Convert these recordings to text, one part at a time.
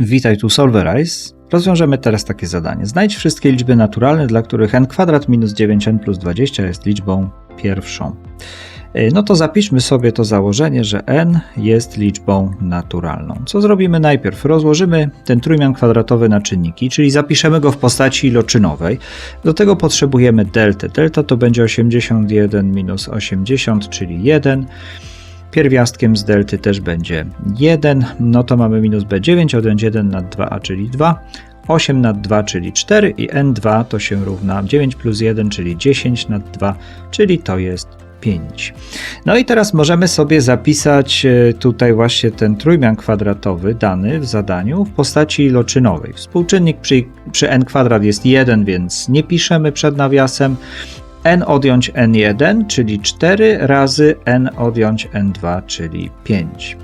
Witaj tu Solverize. Rozwiążemy teraz takie zadanie. Znajdź wszystkie liczby naturalne, dla których n kwadrat minus 9n plus 20 jest liczbą pierwszą. Yy, No to zapiszmy sobie to założenie, że n jest liczbą naturalną. Co zrobimy najpierw? Rozłożymy ten trójmian kwadratowy na czynniki, czyli zapiszemy go w postaci iloczynowej. Do tego potrzebujemy deltę. Delta to będzie 81 minus 80, czyli 1. Pierwiastkiem z delty też będzie 1, no to mamy minus b9, odjąć 1 nad 2a, czyli 2, 8 nad 2, czyli 4 i n2 to się równa 9 plus 1, czyli 10 nad 2, czyli to jest 5. No i teraz możemy sobie zapisać e, tutaj właśnie ten trójmian kwadratowy dany w zadaniu w postaci iloczynowej. Współczynnik przy, przy n kwadrat jest 1, więc nie piszemy przed nawiasem n odjąć n1, czyli 4 razy n odjąć n2, czyli 5.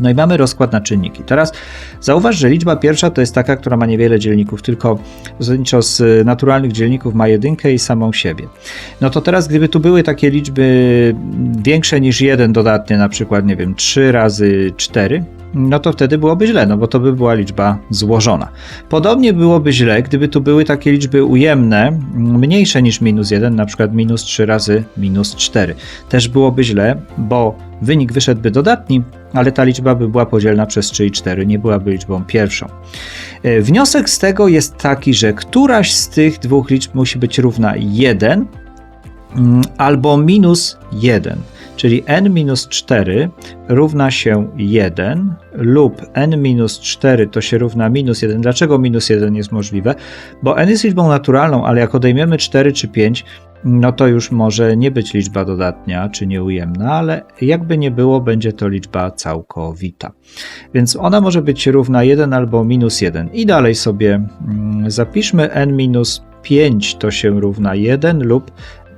No i mamy rozkład na czynniki. Teraz zauważ, że liczba pierwsza to jest taka, która ma niewiele dzielników, tylko zasadniczo z naturalnych dzielników ma jedynkę i samą siebie. No to teraz, gdyby tu były takie liczby większe niż 1 dodatnie, na przykład, nie wiem, 3 razy 4, no to wtedy byłoby źle, no bo to by była liczba złożona. Podobnie byłoby źle, gdyby tu były takie liczby ujemne, mniejsze niż minus 1, na przykład minus 3 razy minus 4. Też byłoby źle, bo wynik wyszedłby dodatni, ale ta liczba by była podzielna przez 3 i 4, nie byłaby liczbą pierwszą. E, Wniosek z tego jest taki, że któraś z tych dwóch liczb musi być równa 1 mm, albo minus 1 czyli n minus 4 równa się 1 lub n minus 4 to się równa minus 1. Dlaczego minus 1 jest możliwe? Bo n jest liczbą naturalną, ale jak odejmiemy 4 czy 5, no to już może nie być liczba dodatnia czy nieujemna, ale jakby nie było, będzie to liczba całkowita. Więc ona może być równa 1 albo minus 1. I dalej sobie mm, zapiszmy n minus 5 to się równa 1 lub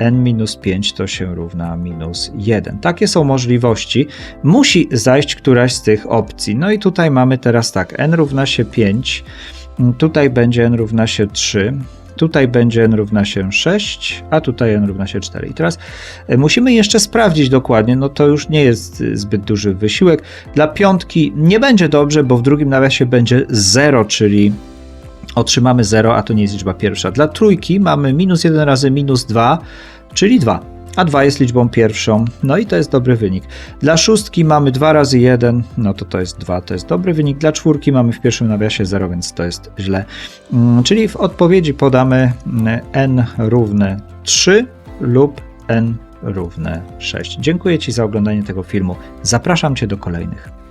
n minus 5 to się równa minus 1. Takie są możliwości. Musi zajść któraś z tych opcji. No i tutaj mamy teraz tak, n równa się 5, tutaj będzie n równa się 3, Tutaj będzie n równa się 6, a tutaj n równa się 4. I teraz e, musimy jeszcze sprawdzić dokładnie, no to już nie jest e, zbyt duży wysiłek. Dla piątki nie będzie dobrze, bo w drugim nawiasie będzie 0, czyli otrzymamy 0, a to nie jest liczba pierwsza. Dla trójki mamy minus 1 razy minus 2, czyli 2. A 2 jest liczbą pierwszą, no i to jest dobry wynik. Dla szóstki mamy 2 razy 1, no to to jest 2, to jest dobry wynik. Dla czwórki mamy w pierwszym nawiasie 0, więc to jest źle. Mm, Czyli w odpowiedzi podamy mm, n równe 3 lub n równe 6. Dziękuję Ci za oglądanie tego filmu. Zapraszam Cię do kolejnych.